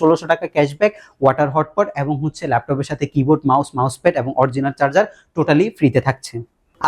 ষোলোশো টাকা cashback water hotpot এবং হচ্ছে ল্যাপটপের সাথে কিবোর্ড মাউস মাউস প্যাড এবং অরিজিনাল চার্জার টোটালি ফ্রিতে থাকছে।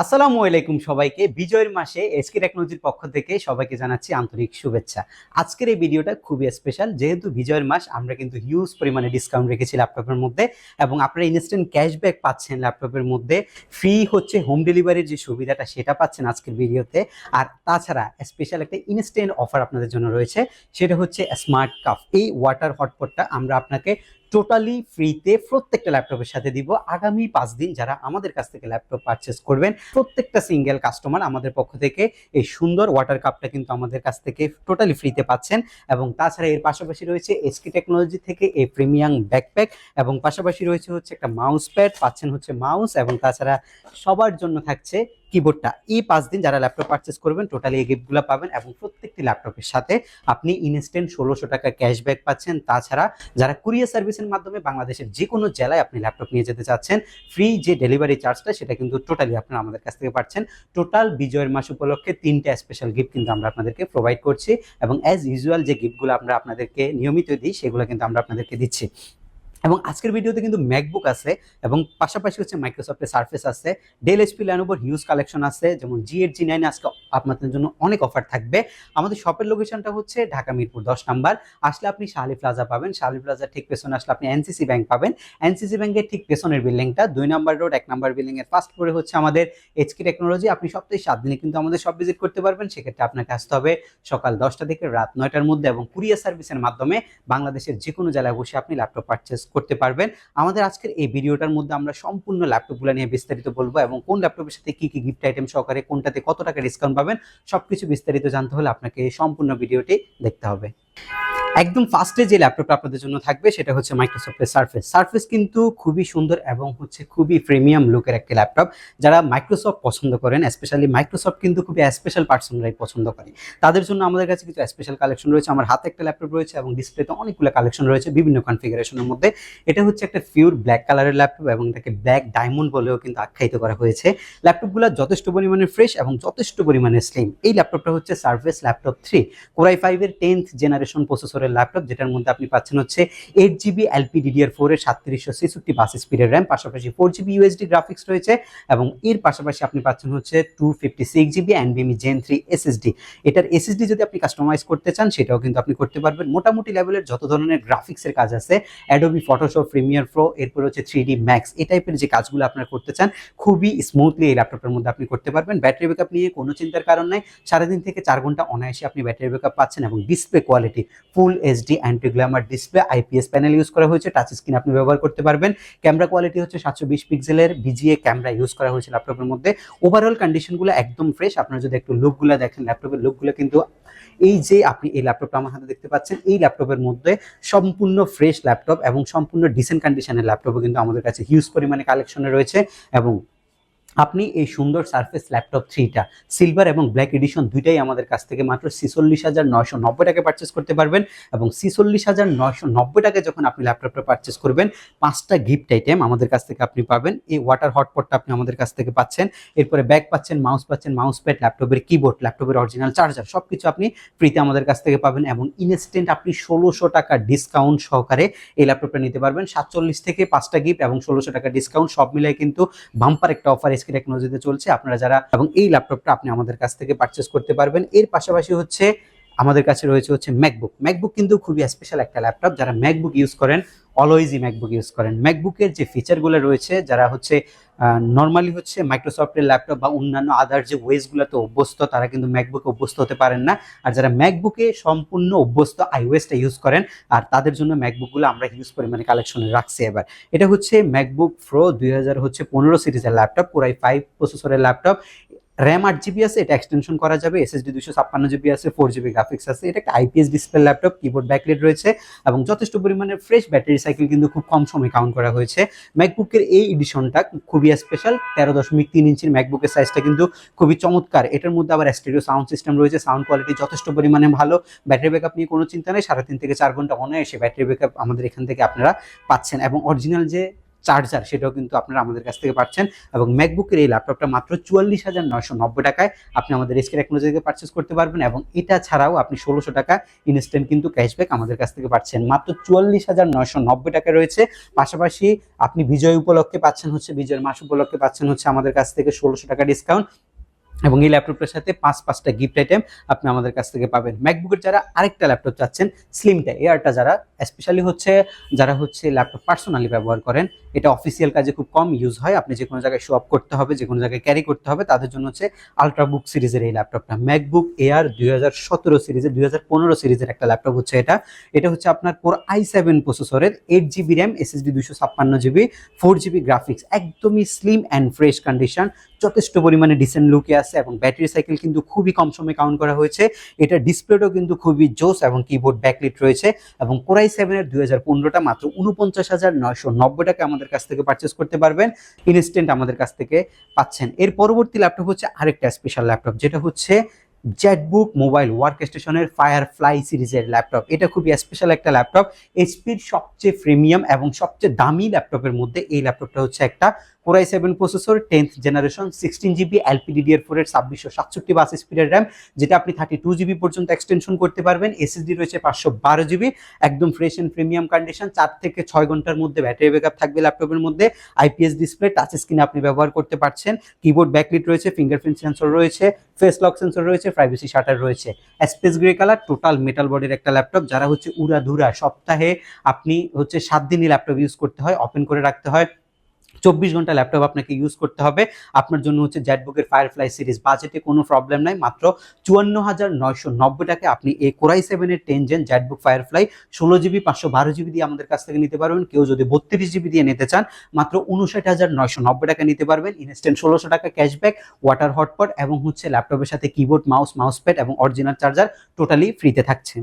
আসসালামু আলাইকুম সবাইকে। বিজয়ের মাসে এসকে টেকনোলজির পক্ষ থেকে সবাইকে জানাচ্ছি আন্তরিক শুভেচ্ছা। আজকের এই ভিডিওটা খুবই স্পেশাল যেহেতু বিজয়ের মাস, আমরা কিন্তু হিউজ পরিমাণে ডিসকাউন্ট রেখেছি ল্যাপটপের মধ্যে এবং আপনারা ইনস্ট্যান্ট ক্যাশব্যাক পাচ্ছেন ল্যাপটপের মধ্যে। ফ্রি হচ্ছে হোম ডেলিভারির যে সুবিধাটা, সেটা পাচ্ছেন আজকের ভিডিওতে। আর তাছাড়া স্পেশাল একটা ইনস্ট্যান্ট অফার আপনাদের জন্য রয়েছে, সেটা হচ্ছে স্মার্ট কাপ এই ওয়াটার হটপটটা আমরা আপনাকে টোটালি ফ্রিতে প্রত্যেকটা ল্যাপটপের সাথে দিব। আগামী পাঁচ দিন যারা আমাদের কাছ থেকে ল্যাপটপ পারচেস করবেন, প্রত্যেকটা সিঙ্গেল কাস্টমার আমাদের পক্ষ থেকে এই সুন্দর ওয়াটার কাপটা কিন্তু আমাদের কাছ থেকে টোটালি ফ্রিতে পাচ্ছেন এবং তাছাড়া এর পাশাপাশি রয়েছে এসকে টেকনোলজি থেকে এই প্রিমিয়াম ব্যাকপ্যাক এবং পাশাপাশি রয়েছে হচ্ছে একটা মাউস প্যাড পাচ্ছেন হচ্ছে মাউস এবং তাছাড়া সবার জন্য থাকছে কিবোর্ডটা এই পাঁচ দিন যারা ল্যাপটপ পারচেস করবেন টোটালি এই গিফটগুলো পাবেন এবং প্রত্যেকটি ল্যাপটপের সাথে আপনি ইনস্ট্যান্ট ষোলোশো টাকা ক্যাশব্যাক পাচ্ছেন। তাছাড়া যারা কুরিয়ার সার্ভিসের মাধ্যমে বাংলাদেশের যে কোনো জেলায় আপনি ল্যাপটপ নিয়ে যেতে চাচ্ছেন ফ্রি যে ডেলিভারি চার্জটা সেটা কিন্তু টোটালি আপনারা আমাদের কাছ থেকে পাচ্ছেন। টোটাল বিজয়ের মাস উপলক্ষে তিনটা স্পেশাল গিফট কিন্তু আমরা আপনাদেরকে প্রোভাইড করছি এবং অ্যাজ ইউজুয়াল যে গিফটগুলো আমরা আপনাদেরকে নিয়মিত দিই, সেগুলো কিন্তু আমরা আপনাদেরকে দিচ্ছি। এবং আজকের ভিডিওতে কিন্তু ম্যাকবুক আছে এবং পাশাপাশি হচ্ছে মাইক্রোসফটের সার্ফেস আছে ডেল এইচপি ল্যানোভোর হিউজ কালেকশন আছে, যেমন জি এইট জি নাইনে আজকে আপনাদের জন্য অনেক অফার থাকবে। আমাদের শপের লোকেশনটা হচ্ছে ঢাকা মিরপুর দশ নাম্বার। আসলে আপনি শালি প্লাজা পাবেন শালি প্লাজার ঠিক পেছনে আসলে আপনি এনসিসি ব্যাংক পাবেন। এনসিসি ব্যাংকের ঠিক পেছনের বিল্ডিংটা দুই নাম্বার রোড এক নাম্বার বিল্ডিং এর ফার্স্ট ফ্লোরে হচ্ছে আমাদের এইচকি টেকনোলজি আপনি সপ্তাহে সাত দিনে কিন্তু আমাদের সব ভিজিট করতে পারবেন, সেক্ষেত্রে আপনাকে আসতে হবে সকাল দশটা থেকে রাত নয়টার মধ্যে এবং কুরিয়ার সার্ভিসের মাধ্যমে বাংলাদেশের যে কোনো জেলায় বসে আপনি ল্যাপটপ পারচেস করতে পারবেন। আমাদের আজকের এই ভিডিওটার মধ্যে আমরা সম্পূর্ণ ল্যাপটপগুলো নিয়ে বিস্তারিত বলব এবং কোন ল্যাপটপের সাথে কী কী গিফট আইটেম সহকারে কোনটাতে কত টাকা ডিসকাউন্ট পাবেন সব কিছু বিস্তারিত জানতে হলে আপনাকে সম্পূর্ণ ভিডিওটি দেখতে হবে। একদম ফার্স্টে যে ল্যাপটপটা আপনাদের জন্য থাকবে, সেটা হচ্ছে মাইক্রোসফটের সার্ফেস সার্ফেস কিন্তু খুবই সুন্দর এবং হচ্ছে খুবই প্রিমিয়াম লুকের একটা ল্যাপটপ। যারা মাইক্রোসফট পছন্দ করেন স্পেশালি মাইক্রোসফট কিন্তু খুবই স্পেশাল পার্সনরাই পছন্দ করে। তাদের জন্য আমাদের কাছে কিছু স্পেশাল কালেকশন রয়েছে। আমার হাতে একটা ল্যাপটপ রয়েছে এবং ডিসপ্লেতে অনেকগুলো কালেকশন রয়েছে বিভিন্ন কনফিগারেশনের মধ্যে। এটা হচ্ছে একটা পিওর ব্ল্যাক কালারের ল্যাপটপ এবং এটাকে ব্ল্যাক ডায়মন্ড বলেও কিন্তু আখ্যায়িত করা হয়েছে। ল্যাপটপগুলো যথেষ্ট পরিমাণে ফ্রেশ এবং যথেষ্ট পরিমাণে স্লিম এই ল্যাপটপটা হচ্ছে surface laptop three core i ফাইভের টেন্থ জেনারেশন প্রসেসরের ল্যাপটপ যেটার মধ্যে আপনি পাচ্ছেন হচ্ছে eight GB LP DDR four এর সাতত্রিশশো ছেষট্টি বাস স্পিডের র্যাম পাশাপাশি ফোর জিবি ইউএসডি গ্রাফিক্স রয়েছে এবং এর পাশাপাশি আপনি পাচ্ছেন হচ্ছে টু ফিফটি সিক্স জিবি এনবিএমি জেন থ্রি এসএসডি এটার এসএসডি যদি আপনি কাস্টমাইজ করতে চান, সেটাও কিন্তু আপনি করতে পারবেন। মোটামুটি লেভেলের যত ধরনের গ্রাফিক্সের কাজ আছে অ্যাডোবি ফটোশপ প্রিমিয়ার প্রো এরপর হচ্ছে থ্রি ডি ম্যাক্স এই টাইপের যে কাজগুলো আপনারা করতে চান, খুবই স্মুথলি এই ল্যাপটপের মধ্যে আপনি করতে পারবেন। ব্যাটারি ব্যাকআপ নিয়ে কোনো চিন্তার কারণ নাই। সারাদিন থেকে চার ঘণ্টা অনায়াসে আপনি ব্যাটারি ব্যাকআপ পাচ্ছেন এবং display quality full HD anti glamour display IPS panel use করা হয়েছে টাচ স্ক্রিন আপনি ব্যবহার করতে পারবেন। ক্যামেরা কোয়ালিটি হচ্ছে সাতশো বিশ পিক্সেলের বিজিএ ক্যামেরা ইউজ করা হয়েছে ল্যাপটপের মধ্যে। ওভারঅল কন্ডিশনগুলো একদম ফ্রেশ আপনারা যদি একটু লুকগুলো দেখেন ল্যাপটপের লুকগুলো কিন্তু এই যে আপনি এই ল্যাপটপটা আমার হাতে দেখতে পাচ্ছেন, এই ল্যাপটপের মধ্যে সম্পূর্ণ ফ্রেশ ল্যাপটপ এবং সম্পূর্ণ ডিসেন্ট কন্ডিশনের ল্যাপটপও কিন্তু আমাদের কাছে হিউজ পরিমাণে কালেকশনে রয়েছে এবং আপনি এই সুন্দর সারফেস ল্যাপটপ থ্রিটা সিলভার এবং ব্ল্যাক এডিশন দুইটাই আমাদের কাছ থেকে মাত্র ছিচল্লিশ হাজার নয়শো নব্বই টাকা পারচেস করতে পারবেন এবং ছিচল্লিশ হাজার নয়শো নব্বই টাকায় যখন আপনি ল্যাপটপটা পারচেস করবেন, পাঁচটা গিফট আইটেম আমাদের কাছ থেকে আপনি পাবেন। এই ওয়াটার হটপটটা আপনি আমাদের কাছ থেকে পাচ্ছেন। এরপরে ব্যাগ পাচ্ছেন মাউস পাচ্ছেন মাউস প্যাড ল্যাপটপের কিবোর্ড ল্যাপটপের অরিজিনাল চার্জার সব কিছু আপনি ফ্রিতে আমাদের কাছ থেকে পাবেন এবং ইনস্ট্যান্ট আপনি ষোলোশো টাকা ডিসকাউন্ট সহকারে এই ল্যাপটপটা নিতে পারবেন। সাতচল্লিশ থেকে পাঁচটা গিফট এবং ষোলোশো টাকা ডিসকাউন্ট সব মিলিয়ে কিন্তু বাম্পার একটা অফার টেকনোলজিতে চলছে, আপনারা যারা এবং এই ল্যাপটপটা আপনি আমাদের কাছ থেকে পারচেস করতে পারবেন। এর পাশাপাশি হচ্ছে আমাদের কাছে রয়েছে হচ্ছে ম্যাকবুক ম্যাকবুক কিন্তু খুবই স্পেশাল একটা ল্যাপটপ যারা ম্যাকবুক ইউজ করেন অলওয়েজই ম্যাকবুক ইউজ করেন। ম্যাকবুকের যে ফিচারগুলো রয়েছে, যারা হচ্ছে নর্মালি হচ্ছে মাইক্রোসফটের ল্যাপটপ বা অন্যান্য আদার যে ওয়েজগুলোতে অভ্যস্ত, তারা কিন্তু ম্যাকবুকে অভ্যস্ত হতে পারেন না। আর যারা ম্যাকবুকে সম্পূর্ণ অভ্যস্ত আইওএসটা ইউজ করেন, আর তাদের জন্য ম্যাকবুকগুলো আমরা ইউজ হিউজ পরিমাণে কালেকশনে রাখছি এবার। এটা হচ্ছে ম্যাকবুক প্রো দুই হাজার হচ্ছে পনেরো সিরিজের ল্যাপটপ পুরাই ফাইভ প্রসেসরের ল্যাপটপ র্যাম আট জিবি আছে, এটা এক্সটেনশন করা যাবে এসএসডি দুশো ছাপ্পান্ন জিবি আছে ফোর জিবি গ্রাফিক্স আছে, এটা একটা IPS display laptop keyboard backlit রয়েছে এবং যথেষ্ট পরিমাণে ফ্রেশ ব্যাটারি সাইকেল কিন্তু খুব কম সময় কাউন্ট করা হয়েছে। ম্যাকবুকের এই এডিশনটা খুবই স্পেশাল তেরো দশমিক তিন ইঞ্চির ম্যাকবুকের সাইজটা কিন্তু খুবই চমৎকার। এটার মধ্যে আবার স্টেডিও সাউন্ড সিস্টেম রয়েছে সাউন্ড কোয়ালিটি যথেষ্ট পরিমাণে ভালো ব্যাটারি ব্যাকআপ নিয়ে কোনো চিন্তা নেই, সাড়ে তিন থেকে চার ঘণ্টা অনায়াসে ব্যাটারি ব্যাকআপ আমাদের এখান থেকে আপনারা পাচ্ছেন এবং অরিজিনাল যে চার্জার, সেটাও কিন্তু আপনারা আমাদের কাছ থেকে পাচ্ছেন এবং ম্যাকবুকের এই ল্যাপটপটা মাত্র চুয়াল্লিশ হাজার নয়শো নব্বই টাকায় আপনি আমাদের এসকে টেকনোলজি থেকে পারচেস করতে পারবেন এবং এটা ছাড়াও আপনি ষোলোশো টাকা ইনস্ট্যান্ট কিন্তু ক্যাশব্যাক আমাদের কাছ থেকে পাচ্ছেন। মাত্র চুয়াল্লিশ হাজার নয়শো নব্বই টাকা রয়েছে। পাশাপাশি আপনি বিজয় উপলক্ষে পাচ্ছেন হচ্ছে, বিজয়ের মাস উপলক্ষে পাচ্ছেন হচ্ছে আমাদের কাছ থেকে ষোলোশো টাকা ডিসকাউন্ট এবং এই ল্যাপটপটার সাথে পাঁচ, পাঁচটা গিফট আইটেম আপনি আমাদের কাছ থেকে পাবেন। ম্যাকবুকের যারা আরেকটা ল্যাপটপ চাচ্ছেন স্লিমটা এয়ারটা যারা স্পেশালি হচ্ছে, যারা হচ্ছে ল্যাপটপ পার্সোনালি ব্যবহার করেন, এটা অফিসিয়াল কাজে খুব কম ইউজ হয়। আপনি যে কোনো জায়গায় শো করতে হবে যে কোনো জায়গায় ক্যারি করতে হবে, তাদের জন্য হচ্ছে আলট্রাবুক সিরিজের এই ল্যাপটপটা ম্যাকবুক এয়ার দুই হাজার সতেরো সিরিজের দুই পনেরো সিরিজের একটা ল্যাপটপ হচ্ছে এটা। এটা হচ্ছে আপনার কোর আই সেভেন প্রসেসরের এইট জিবি র্যাম এসএসডি দুশো ছাপ্পান্ন জিবি ফোর জিবি গ্রাফিক্স একদমই স্লিম অ্যান্ড ফ্রেশ কন্ডিশন যথেষ্ট পরিমাণে ডিসেন্ট লুকে আছে। এবং ব্যাটারি সাইকেল কিন্তু খুবই কম সময়ে কাউন্ট করা হয়েছে। এটা ডিসপ্লেটাও কিন্তু খুবই জোস এবং কিবোর্ড ব্যাকলিট রয়েছে এবং কোরাই সেভেনের দুই হাজার পনেরোটা মাত্র উনপঞ্চাশ হাজার নয়শো নব্বই টাকা আমাদের কাছ থেকে পারচেস করতে পারবেন। ইনস্ট্যান্ট আমাদের কাছ থেকে পাচ্ছেন। এর পরবর্তী ল্যাপটপ হচ্ছে আরেকটা স্পেশাল ল্যাপটপ যেটা হচ্ছে জেটবুক মোবাইল ওয়ার্ক স্টেশনের ফায়ার ফ্লাই সিরিজের ল্যাপটপ এটা খুবই স্পেশাল একটা ল্যাপটপ এইচপির সবচেয়ে প্রিমিয়াম এবং সবচেয়ে দামি ল্যাপটপের মধ্যে এই ল্যাপটপটা হচ্ছে একটা core i seven processor tenth generation sixteen GB LPDDR four এর ছাব্বিশশো সাতষট্টি বাস স্পিডের র্যাম যেটা আপনি থার্টি টু জিবি পর্যন্ত এক্সটেনশন করতে পারবেন। এসএসডি রয়েছে পাঁচশো বারো জিবি একদম ফ্রেশ অ্যান্ড প্রিমিয়াম কন্ডিশন চার থেকে ছয় ঘণ্টার মধ্যে ব্যাটারি ব্যাকআপ থাকবে ল্যাপটপের মধ্যে। আইপিএস ডিসপ্লে টাচ স্ক্রিনে আপনি ব্যবহার করতে পারছেন। কিবোর্ড ব্যাকলিট রয়েছে ফিঙ্গারপ্রিন্ট সেন্সর রয়েছে ফেস লক সেন্সর রয়েছে প্রাইভেসি শাটার রয়েছে। Space grey colour total metal বডির একটা ল্যাপটপ যারা হচ্ছে উড়াধুরা। সপ্তাহে আপনি হচ্ছে সাত দিনই ল্যাপটপ ইউজ করতে হয় ওপেন করে রাখতে হয়। চব্বিশ ঘণ্টা ল্যাপটপ আপনাকে ইউজ করতে হবে। আপনার জন্য হচ্ছে জ্যাটবুকের ফায়ারফ্লাই সিরিজ বাজেটে কোনো প্রবলেম নাই। মাত্র চুয়ান্ন হাজার নয়শো নব্বই টাকায় আপনি এই কোরাই সেভেনের টেন জেন জ্যাটবুক ফায়ারফ্লাই ষোলো জিবি, পাঁচশো বারো জিবি দিয়ে আমাদের কাছ থেকে নিতে পারবেন। কেউ যদি বত্রিশ জিবি দিয়ে নিতে চান, মাত্র উনষাট হাজার নয়শো নব্বই টাকা নিতে পারবেন। ইনস্ট্যান্ট ষোলোশো টাকা ক্যাশব্যাক ওয়াটার হটপট এবং হচ্ছে ল্যাপটপের সাথে কিবোর্ড মাউস মাউস প্যাড এবং অরিজিনাল চার্জার টোটালি ফ্রিতে থাকছে।